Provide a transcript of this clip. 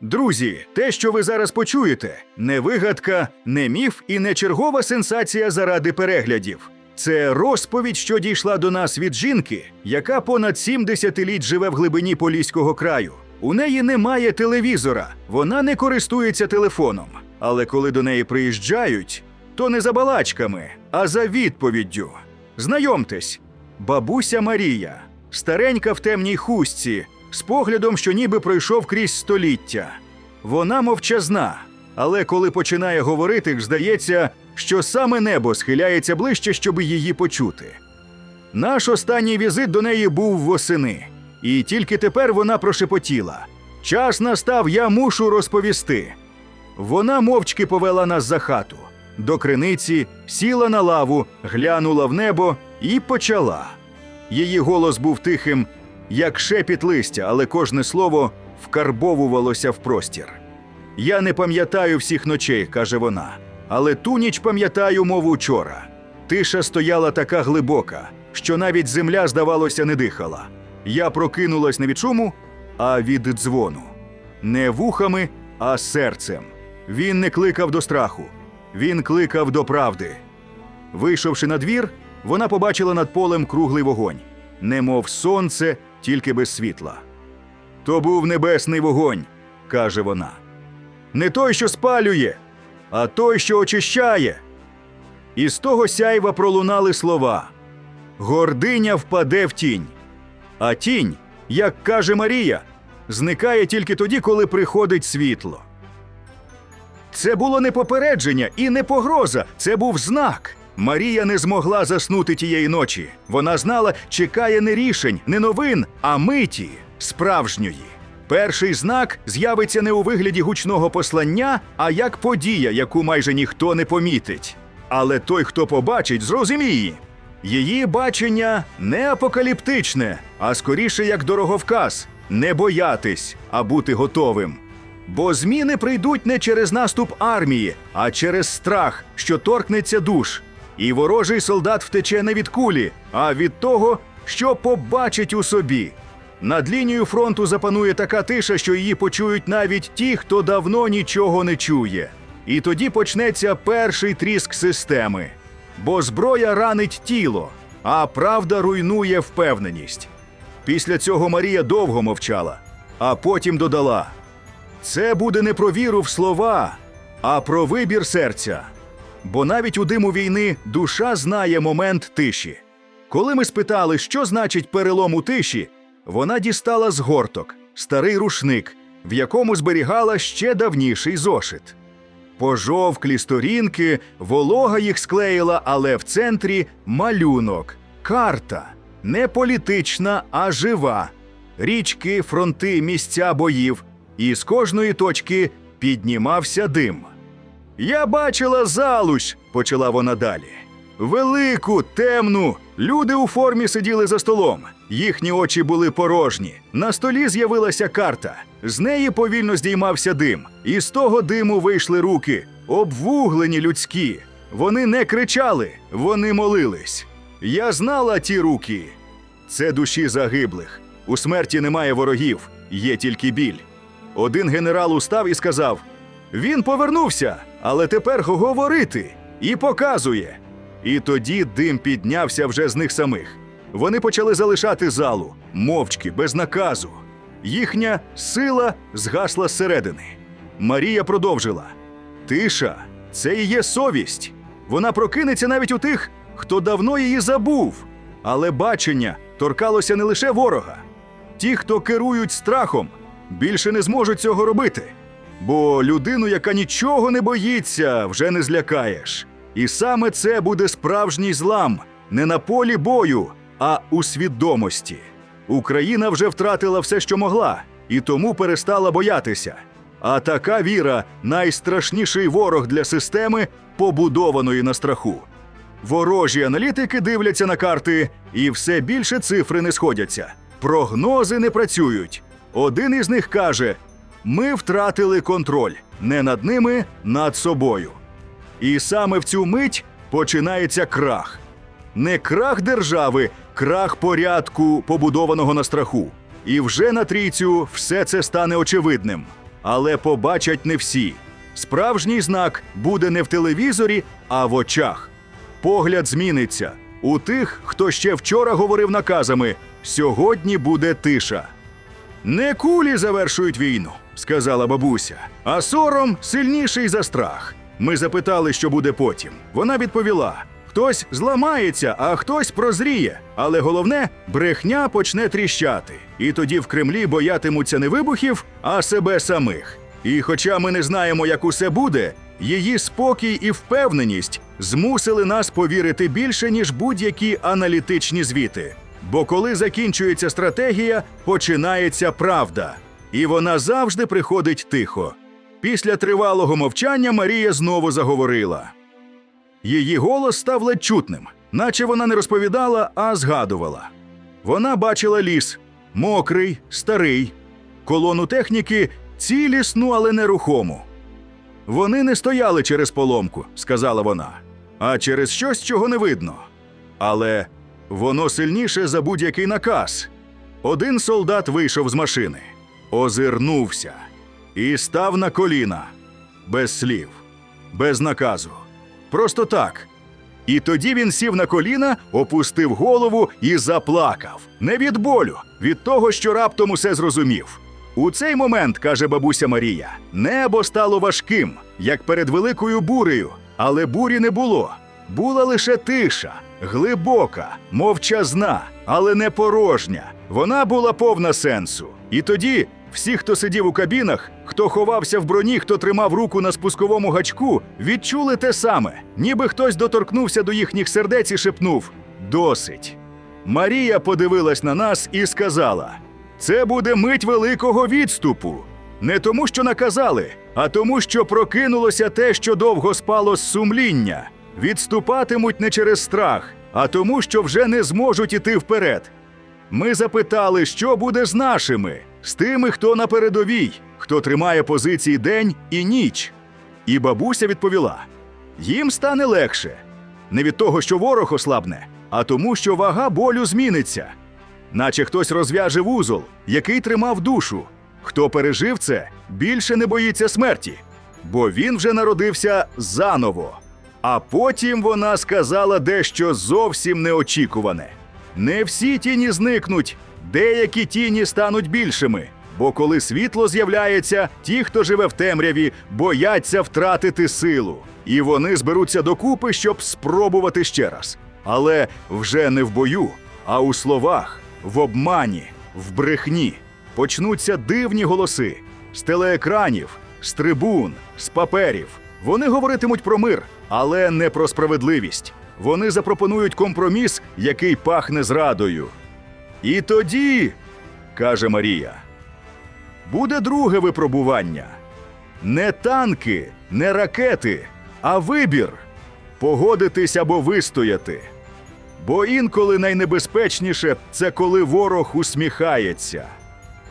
Друзі, те, що ви зараз почуєте, не вигадка, не міф і не чергова сенсація заради переглядів. Це розповідь, що дійшла до нас від жінки, яка понад сім десятиліть живе в глибині Поліського краю. У неї немає телевізора, вона не користується телефоном. Але коли до неї приїжджають, то не за балачками, а за відповіддю. Знайомтесь, бабуся Марія, старенька в темній хустці, з поглядом, що ніби пройшов крізь століття. Вона мовчазна, але коли починає говорити, здається, що саме небо схиляється ближче, щоб її почути. Наш останній візит до неї був восени, і тільки тепер вона прошепотіла: Час настав, я мушу розповісти. Вона мовчки повела нас за хату. До криниці сіла на лаву, глянула в небо і почала. Її голос був тихим, як шепіт листя, але кожне слово вкарбовувалося в простір. Я не пам'ятаю всіх ночей, каже вона, але ту ніч пам'ятаю, мов учора. Тиша стояла така глибока, що навіть земля, здавалося, не дихала. Я прокинулась не від шуму, а від дзвону. Не вухами, а серцем. Він не кликав до страху, він кликав до правди. Вийшовши на двір, вона побачила над полем круглий вогонь, немов сонце, тільки без світла. То був небесний вогонь, каже вона. Не той, що спалює, а той, що очищає. І з того сяйва пролунали слова: Гординя впаде в тінь. А тінь, як каже Марія, зникає тільки тоді, коли приходить світло. Це було не попередження і не погроза, це був знак. Марія не змогла заснути тієї ночі. Вона знала, чекає не рішень, не новин, а миті справжньої. Перший знак з'явиться не у вигляді гучного послання, а як подія, яку майже ніхто не помітить. Але той, хто побачить, зрозуміє. Її бачення не апокаліптичне, а скоріше як дороговказ не боятись, а бути готовим. Бо зміни прийдуть не через наступ армії, а через страх, що торкнеться душ. І ворожий солдат втече не від кулі, а від того, що побачить у собі. Над лінією фронту запанує така тиша, що її почують навіть ті, хто давно нічого не чує. І тоді почнеться перший тріск системи. Бо зброя ранить тіло, а правда руйнує впевненість. Після цього Марія довго мовчала, а потім додала: це буде не про віру в слова, а про вибір серця. Бо навіть у диму війни душа знає момент тиші. Коли ми спитали, що значить перелом у тиші, вона дістала з горток старий рушник, в якому зберігала ще давніший зошит. Пожовклі сторінки, волога їх склеїла, але в центрі малюнок, карта, не політична, а жива. Річки, фронти, місця боїв, і з кожної точки піднімався дим. Я бачила залусь, почала вона далі. Велику, темну. Люди у формі сиділи за столом. Їхні очі були порожні. На столі з'явилася карта. З неї повільно здіймався дим, і з того диму вийшли руки, обвуглені людські. Вони не кричали, вони молились. Я знала ті руки. Це душі загиблих. У смерті немає ворогів, є тільки біль. Один генерал устав і сказав: Він повернувся, але тепер говорити і показує. І тоді дим піднявся вже з них самих. Вони почали залишати залу, мовчки, без наказу. Їхня сила згасла зсередини. Марія продовжила: Тиша це і є совість. Вона прокинеться навіть у тих, хто давно її забув. Але бачення торкалося не лише ворога. Ті, хто керують страхом, більше не зможуть цього робити. Бо людину, яка нічого не боїться, вже не злякаєш. І саме це буде справжній злам не на полі бою, а у свідомості. Україна вже втратила все, що могла, і тому перестала боятися. А така віра найстрашніший ворог для системи, побудованої на страху. Ворожі аналітики дивляться на карти, і все більше цифри не сходяться. Прогнози не працюють. Один із них каже: ми втратили контроль не над ними, над собою. І саме в цю мить починається крах. Не крах держави, крах порядку, побудованого на страху. І вже на трійцю все це стане очевидним. але побачать не всі. Справжній знак буде не в телевізорі, а в очах. Погляд зміниться. У тих, хто ще вчора говорив наказами, сьогодні буде тиша. Не кулі завершують війну, сказала бабуся, а сором сильніший за страх. Ми запитали, що буде потім. Вона відповіла: хтось зламається, а хтось прозріє. Але головне, брехня почне тріщати. І тоді в Кремлі боятимуться не вибухів, а себе самих. І хоча ми не знаємо, як усе буде, її спокій і впевненість змусили нас повірити більше, ніж будь-які аналітичні звіти. Бо коли закінчується стратегія, починається правда. І вона завжди приходить тихо. Після тривалого мовчання Марія знову заговорила. Її голос став ледь чутним, наче вона не розповідала, а згадувала. Вона бачила ліс мокрий, старий, колону техніки цілісну, але нерухому. Вони не стояли через поломку, сказала вона, а через щось, чого не видно. Але воно сильніше за будь-який наказ. Один солдат вийшов з машини, озирнувся і став на коліна, без слів, без наказу. Просто так. І тоді він сів на коліна, опустив голову і заплакав. Не від болю, від того, що раптом усе зрозумів. У цей момент, каже бабуся Марія, небо стало важким, як перед великою бурею, але бурі не було. Була лише тиша, глибока, мовчазна, але не порожня. Вона була повна сенсу. І тоді всі, хто сидів у кабінах, хто ховався в броні, хто тримав руку на спусковому гачку, відчули те саме, ніби хтось доторкнувся до їхніх сердець і шепнув Досить. Марія подивилась на нас і сказала: Це буде мить великого відступу. Не тому, що наказали, а тому, що прокинулося те, що довго спало з сумління. Відступатимуть не через страх, а тому, що вже не зможуть іти вперед. Ми запитали, що буде з нашими, з тими, хто на передовій, хто тримає позиції день і ніч. І бабуся відповіла: їм стане легше. Не від того, що ворог ослабне, а тому, що вага болю зміниться. Наче хтось розв'яже вузол, який тримав душу. Хто пережив це, більше не боїться смерті, бо він вже народився заново. А потім вона сказала дещо зовсім неочікуване. Не всі тіні зникнуть, деякі тіні стануть більшими. Бо коли світло з'являється, ті, хто живе в темряві, бояться втратити силу. І вони зберуться докупи, щоб спробувати ще раз. Але вже не в бою, а у словах, в обмані, в брехні. Почнуться дивні голоси з телеекранів, з трибун, з паперів. Вони говоритимуть про мир, але не про справедливість. Вони запропонують компроміс, який пахне зрадою. І тоді, каже Марія, буде друге випробування. Не танки, не ракети, а вибір погодитись або вистояти. Бо інколи найнебезпечніше це коли ворог усміхається.